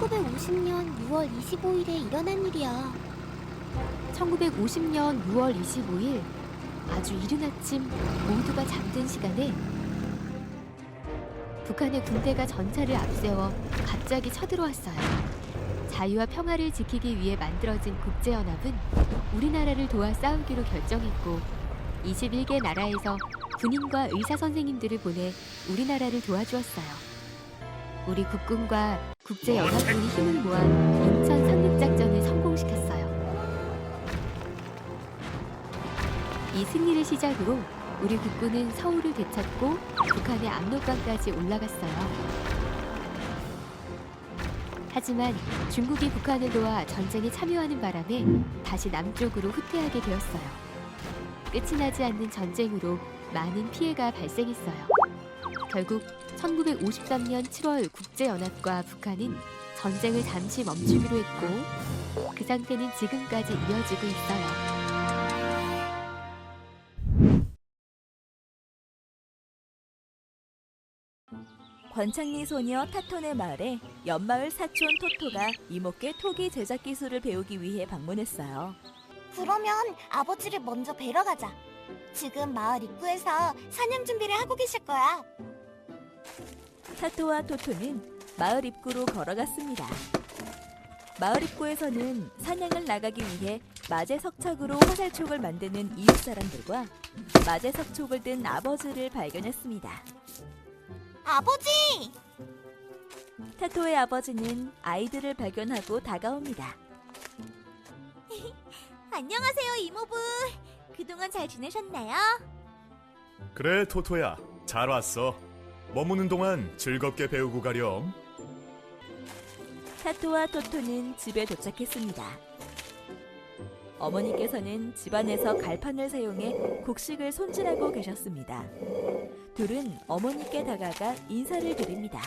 1950년 6월 25일에 일어난 일이야. 1950년 6월 25일 아주 이른 아침 모두가 잠든 시간에 북한의 군대가 전차를 앞세워 갑자기 쳐들어왔어요. 자유와 평화를 지키기 위해 만들어진 국제연합은 우리나라를 도와 싸우기로 결정했고 21개 나라에서 군인과 의사 선생님들을 보내 우리나라를 도와주었어요. 우리 국군과 국제연합군이 힘을 모아 인천 상륙작전을 성공시켰어요. 이 승리를 시작으로 우리 국군은 서울을 되찾고 북한의 압록강까지 올라갔어요. 하지만 중국이 북한을 도와 전쟁에 참여하는 바람에 다시 남쪽으로 후퇴하게 되었어요. 끝이 나지 않는 전쟁으로 많은 피해가 발생했어요. 결국 1953년 7월 국제연합과 북한은 전쟁을 잠시 멈추기로 했고 그 상태는 지금까지 이어지고 있어요. 권창리 소녀 타톤의 마을에 연마을 사촌 토토가 이모께 토기 제작 기술을 배우기 위해 방문했어요. 그러면 아버지를 먼저 뵈러 가자. 지금 마을 입구에서 사냥 준비를 하고 계실 거야. 타토와 토토는 마을 입구로 걸어갔습니다. 마을 입구에서는 사냥을 나가기 위해 마제 석착으로 화살촉을 만드는 이웃 사람들과 마제 석촉을 든 아버지를 발견했습니다. 아버지! 타토의 아버지는 아이들을 발견하고 다가옵니다. 안녕하세요, 이모부. 그동안 잘 지내셨나요? 그래 토토야 잘 왔어 머무는 동안 즐겁게 배우고 가렴 타토와 토토는 집에 도착했습니다. 어머니께서는 집안에서 갈판을 사용해 곡식을 손질하고 계셨습니다. 둘은 어머니께 다가가 인사를 드립니다.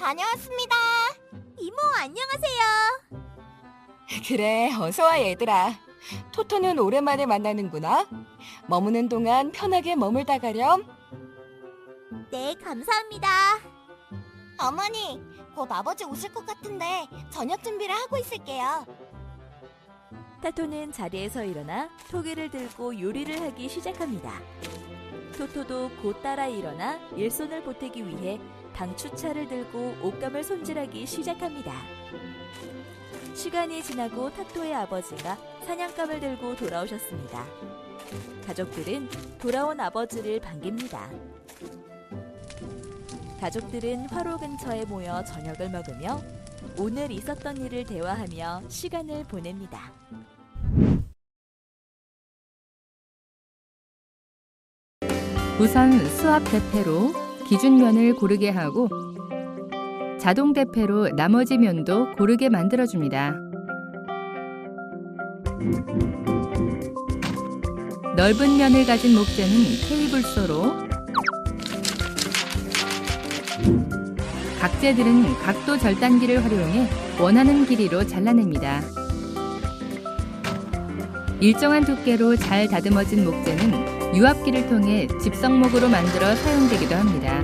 다녀왔습니다. 이모, 안녕하세요. 그래, 어서와 얘들아. 토토는 오랜만에 만나는구나. 머무는 동안 편하게 머물다 가렴. 네, 감사합니다. 어머니, 곧 아버지 오실 것 같은데 저녁 준비를 하고 있을게요. 타토는 자리에서 일어나 토기를 들고 요리를 하기 시작합니다. 토토도 곧 따라 일어나 일손을 보태기 위해 당추차를 들고 옷감을 손질하기 시작합니다. 시간이 지나고 타토의 아버지가 사냥감을 들고 돌아오셨습니다. 가족들은 돌아온 아버지를 반깁니다. 가족들은 화로 근처에 모여 저녁을 먹으며 오늘 있었던 일을 대화하며 시간을 보냅니다. 우선 수압 대패로 기준면을 고르게 하고 자동 대패로 나머지 면도 고르게 만들어줍니다. 넓은 면을 가진 목재는 테이블 소로 각재들은 각도 절단기를 활용해 원하는 길이로 잘라냅니다. 일정한 두께로 잘 다듬어진 목재는 유압기를 통해 집성목으로 만들어 사용되기도 합니다.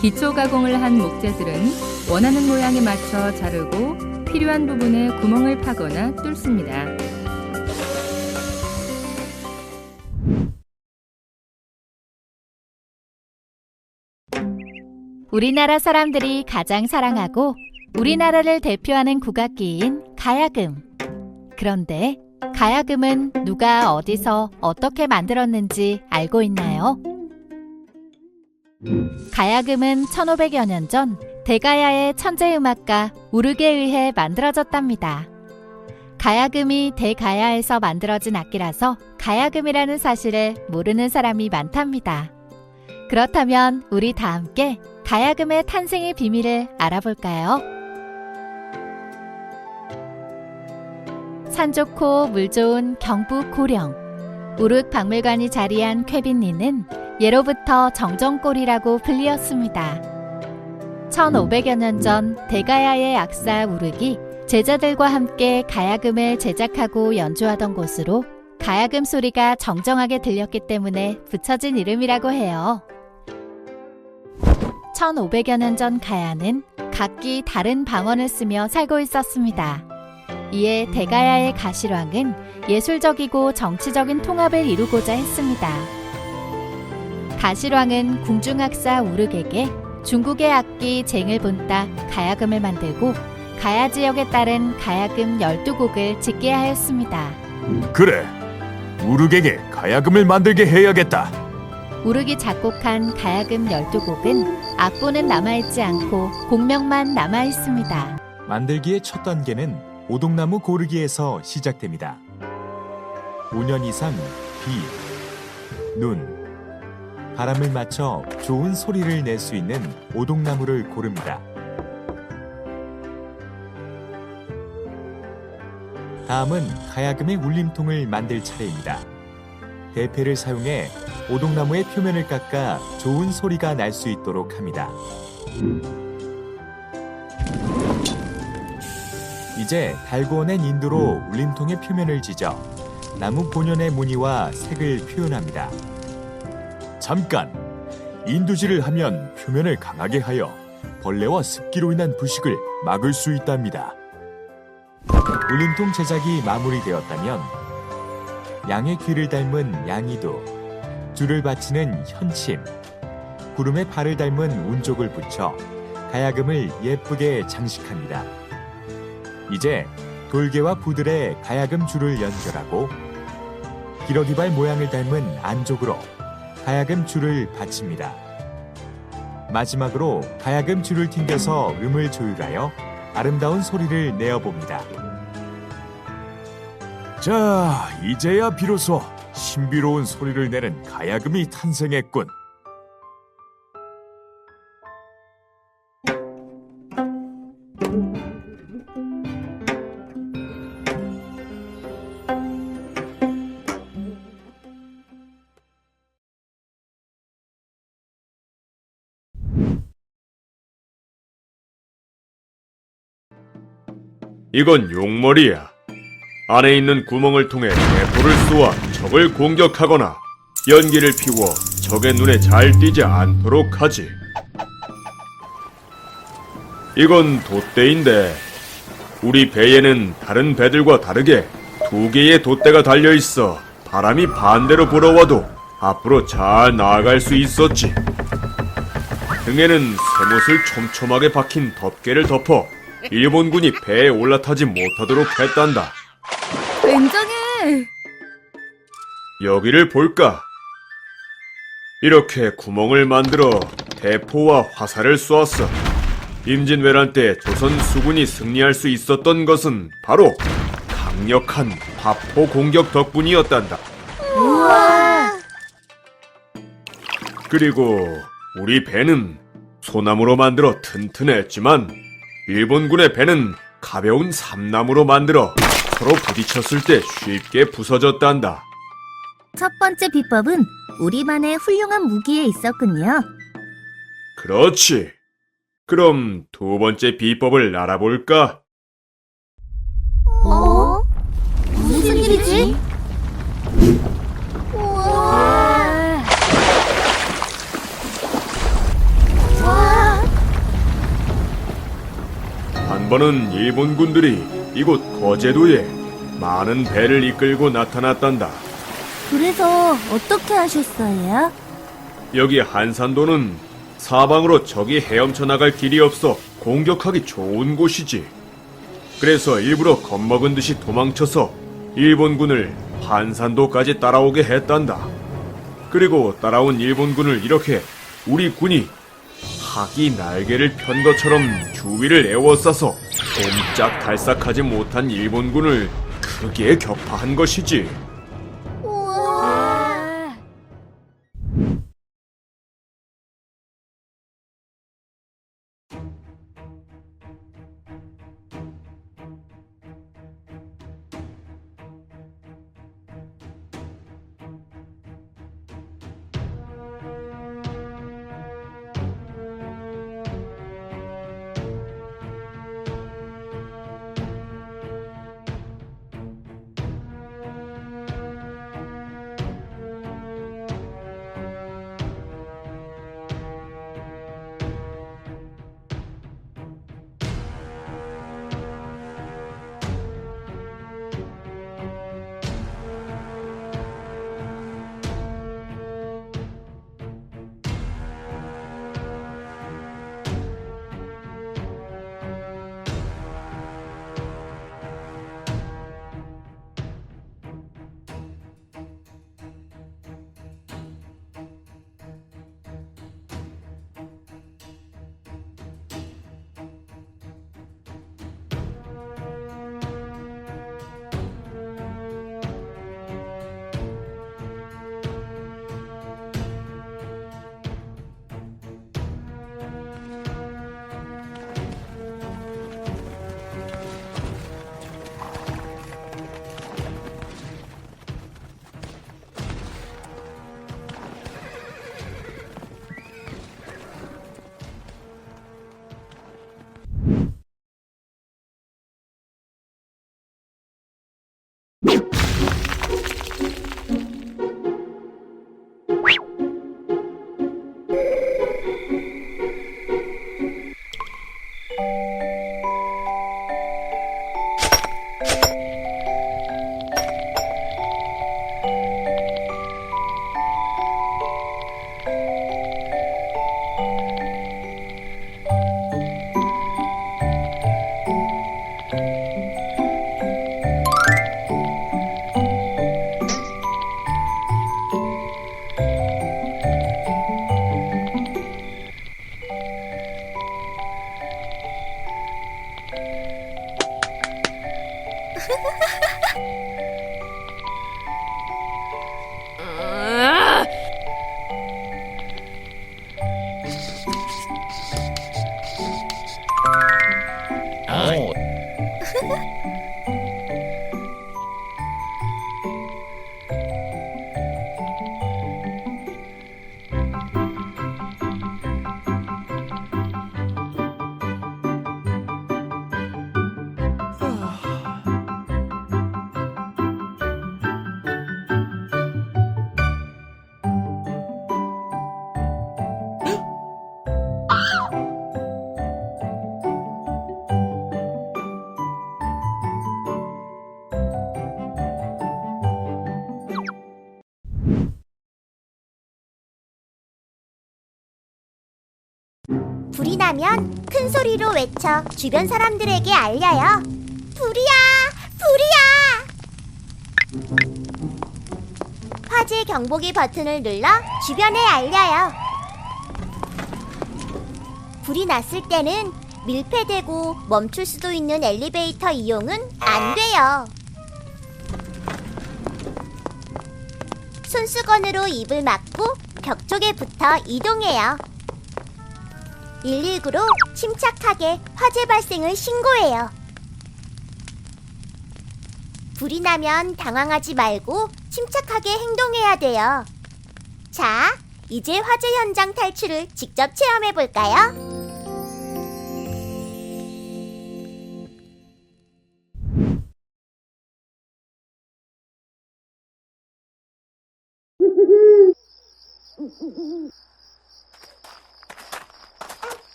기초 가공을 한 목재들은 원하는 모양에 맞춰 자르고 필요한 부분에 구멍을 파거나 뚫습니다. 우리나라 사람들이 가장 사랑하고 우리나라를 대표하는 국악기인 가야금. 그런데 가야금은 누가 어디서 어떻게 만들었는지 알고 있나요? 가야금은 1500여 년 전 대가야의 천재 음악가 우르게 의해 만들어졌답니다. 가야금이 대가야에서 만들어진 악기라서 가야금이라는 사실을 모르는 사람이 많답니다. 그렇다면 우리 다 함께 가야금의 탄생의 비밀을 알아볼까요? 산 좋고 물 좋은 경북 고령 우륵 박물관이 자리한 쾌빈리는 예로부터 정정골이라고 불리었습니다. 1500여 년 전 대가야의 악사 우륵이 제자들과 함께 가야금을 제작하고 연주하던 곳으로 가야금 소리가 정정하게 들렸기 때문에 붙여진 이름이라고 해요. 1500여 년 전 가야는 각기 다른 방언을 쓰며 살고 있었습니다. 이에 대가야의 가실왕은 예술적이고 정치적인 통합을 이루고자 했습니다. 가실왕은 궁중학사 우르에게 중국의 악기 쟁을 본따 가야금을 만들고 가야 지역에 따른 가야금 12곡을 짓게 하였습니다. 그래. 우르에게 가야금을 만들게 해야겠다. 우르기 작곡한 가야금 12곡은 악보는 남아있지 않고 곡명만 남아있습니다. 만들기의 첫 단계는 오동나무 고르기에서 시작됩니다. 5년 이상 비, 눈, 바람을 맞춰 좋은 소리를 낼 수 있는 오동나무를 고릅니다. 다음은 가야금의 울림통을 만들 차례입니다. 대패를 사용해 오동나무의 표면을 깎아 좋은 소리가 날 수 있도록 합니다. 이제 달구어낸 인두로 울림통의 표면을 지져 나무 본연의 무늬와 색을 표현합니다. 잠깐! 인두질을 하면 표면을 강하게 하여 벌레와 습기로 인한 부식을 막을 수 있답니다. 울림통 제작이 마무리되었다면 양의 귀를 닮은 양이도, 줄을 받치는 현침, 구름의 발을 닮은 운족을 붙여 가야금을 예쁘게 장식합니다. 이제 돌개와 부들에 가야금 줄을 연결하고 기러기발 모양을 닮은 안쪽으로 가야금 줄을 받칩니다. 마지막으로 가야금 줄을 튕겨서 음을 조율하여 아름다운 소리를 내어봅니다. 자, 이제야 비로소 신비로운 소리를 내는 가야금이 탄생했군. 이건 용머리야. 안에 있는 구멍을 통해 대포를 쏘아 적을 공격하거나 연기를 피워 적의 눈에 잘 띄지 않도록 하지. 이건 돛대인데 우리 배에는 다른 배들과 다르게 두 개의 돛대가 달려 있어 바람이 반대로 불어와도 앞으로 잘 나아갈 수 있었지. 등에는 새못을 촘촘하게 박힌 덮개를 덮어 일본군이 배에 올라타지 못하도록 했단다. 굉장해. 여기를 볼까? 이렇게 구멍을 만들어 대포와 화살을 쏘았어. 임진왜란 때 조선 수군이 승리할 수 있었던 것은 바로 강력한 파포 공격 덕분이었단다. 그리고 우리 배는 소나무로 만들어 튼튼했지만 일본군의 배는 가벼운 삼나무로 만들어 서로 부딪혔을 때 쉽게 부서졌단다. 첫 번째 비법은 우리만의 훌륭한 무기에 있었군요. 그렇지. 그럼 두 번째 비법을 알아볼까? 어? 무슨 일이지? 우와. 와. 한 번은 일본군들이 이곳 거제도에 많은 배를 이끌고 나타났단다. 그래서 어떻게 하셨어요? 여기 한산도는 사방으로 적이 헤엄쳐 나갈 길이 없어 공격하기 좋은 곳이지. 그래서 일부러 겁먹은 듯이 도망쳐서 일본군을 한산도까지 따라오게 했단다. 그리고 따라온 일본군을 이렇게 우리 군이 학이 날개를 편 것처럼 주위를 에워싸서 꼼짝 달싹하지 못한 일본군을 크게 격파한 것이지. 나면 큰 소리로 외쳐 주변 사람들에게 알려요. 불이야! 불이야! 화재 경보기 버튼을 눌러 주변에 알려요. 불이 났을 때는 밀폐되고 멈출 수도 있는 엘리베이터 이용은 안 돼요. 손수건으로 입을 막고 벽 쪽에 붙어 이동해요. 119로 침착하게 화재 발생을 신고해요. 불이 나면 당황하지 말고 침착하게 행동해야 돼요. 자, 이제 화재 현장 탈출을 직접 체험해 볼까요?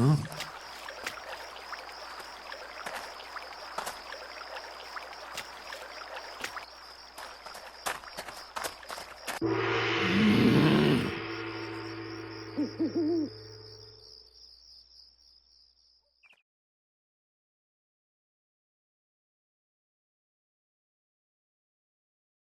Oh.